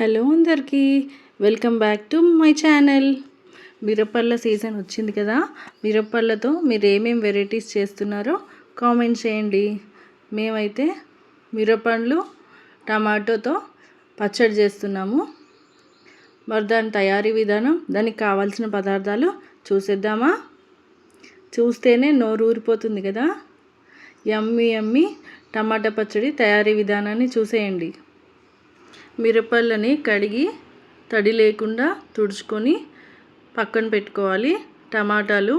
Hello అందరికీ welcome back to my channel. మిరపల్ల season వచ్చింది కదా మిరపల్లతో మీరు ఏమేమి వెరైటీస్ చేస్తున్నారో కామెంట్ చేయండి. మేమైతే మిరపండ్లు టమాటోతో పచ్చడి చేస్తున్నాము. మరి దాని తయారీ విధానం దానికి కావాల్సిన పదార్థాలు చూసేద్దామా? చూస్తేనే నోరు ఊరిపోతుంది కదా. యమ్మి యమ్మి టమాటా పచ్చడి తయారీ విధానాన్ని చూసేయండి. మిరపళ్ళని కడిగి తడి లేకుండా తుడుచుకొని పక్కన పెట్టుకోవాలి. టమాటాలు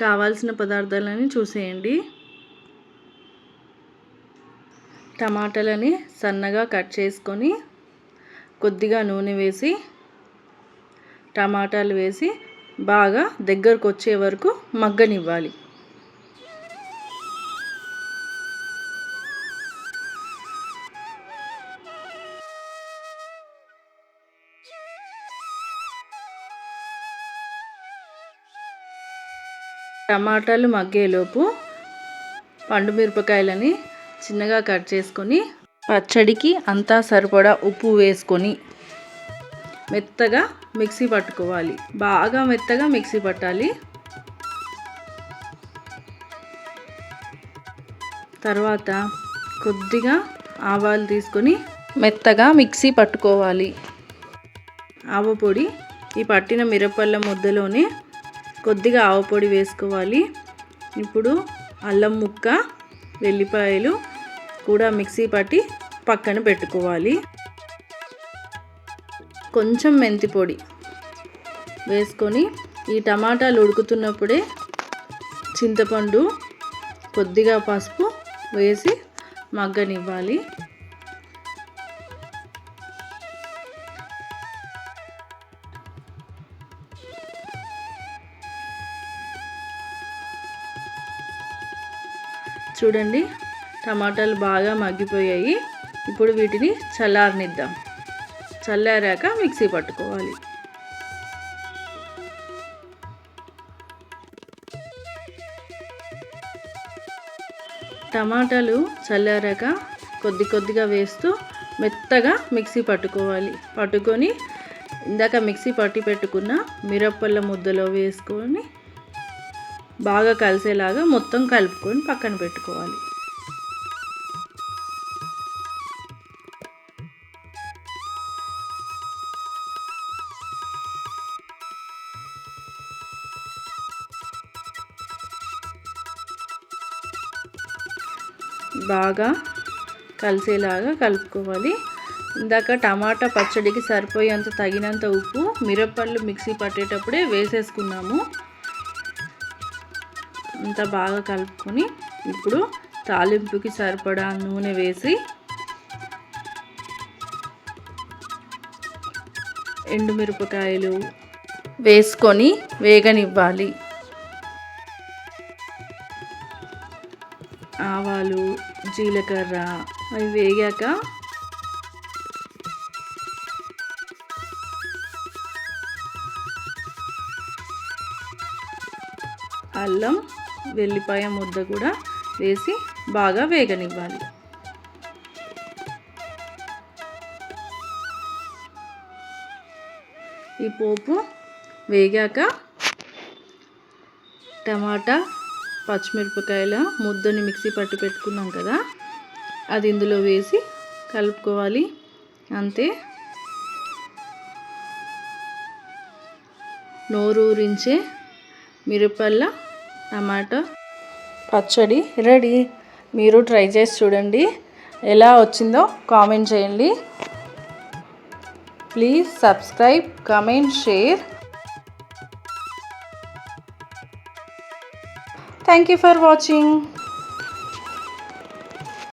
కావాల్సిన పదార్థాలని చూసేయండి. టమాటాలని సన్నగా కట్ చేసుకొని కొద్దిగా నూనె వేసి టమాటాలు వేసి బాగా దగ్గరకు వచ్చే వరకు మగ్గనివ్వాలి. టమాటాలు మగ్గేలోపు పండు మిరపకాయలని చిన్నగా కట్ చేసుకొని పచ్చడికి అంతా సరిపడా ఉప్పు వేసుకొని మెత్తగా మిక్సీ పట్టుకోవాలి. బాగా మెత్తగా మిక్సీ పట్టాలి. తర్వాత కొద్దిగా ఆవాలు తీసుకొని మెత్తగా మిక్సీ పట్టుకోవాలి. ఆవ పొడి ఈ పట్టిన మిరపళ్ళ ముద్దలోనే కొద్దిగా ఆవపొడి వేసుకోవాలి. ఇప్పుడు అల్లం ముక్క వెల్లిపాయలు కూడా మిక్సీ పట్టి పక్కన పెట్టుకోవాలి. కొంచెం మెంతి పొడి వేసుకొని ఈ టమాటాలు ఉడుకుతున్నప్పుడే చింతపండు కొద్దిగా పసుపు వేసి మగ్గనివ్వాలి. చూడండి. టమాటాలు బాగా మగ్గిపోయాయి. ఇప్పుడు వీటిని చల్లారనిద్దాం. చల్లారాక మిక్సీ పట్టుకోవాలి. టమాటాలు చల్లారాక కొద్ది కొద్దిగా వేస్తూ మెత్తగా మిక్సీ పట్టుకోవాలి. పట్టుకొని ఇందాక మిక్సీ పట్టి పెట్టుకున్న మిరప్పళ్ళ ముద్దలో వేసుకొని బాగా కలిసేలాగా మొత్తం కలుపుకొని పక్కన పెట్టుకోవాలి. బాగా కలిసేలాగా కలుపుకోవాలి. ఇందాక టమాటా పచ్చడికి సరిపోయేంత తగినంత ఉప్పు మిరపళ్ళు మిక్సీ పట్టేటప్పుడే వేసేసుకున్నాము. అంతా బాగా కలుపుకొని ఇప్పుడు తాలింపుకి సరిపడా నూనె వేసి ఎండుమిరపకాయలు వేసుకొని వేగనివ్వాలి. ఆవాలు జీలకర్ర అవి వేగాక అల్లం వెల్లిపాయ ముద్ద కూడా వేసి బాగా వేగనివ్వాలి. ఈ పోపు వేగాక టమాటా పచ్చిమిరపకాయల ముద్దని మిక్సీ పట్టి పెట్టుకున్నాం కదా అది ఇందులో వేసి కలుపుకోవాలి. అంతే. నోరూరించే మిరపల్ల టమాటో. పచ్చడి రెడీ. మీరు ట్రై చేసి చూడండి. ఎలా వచ్చిందో కామెంట్ చేయండి. Please subscribe comment share. Thank you for watching.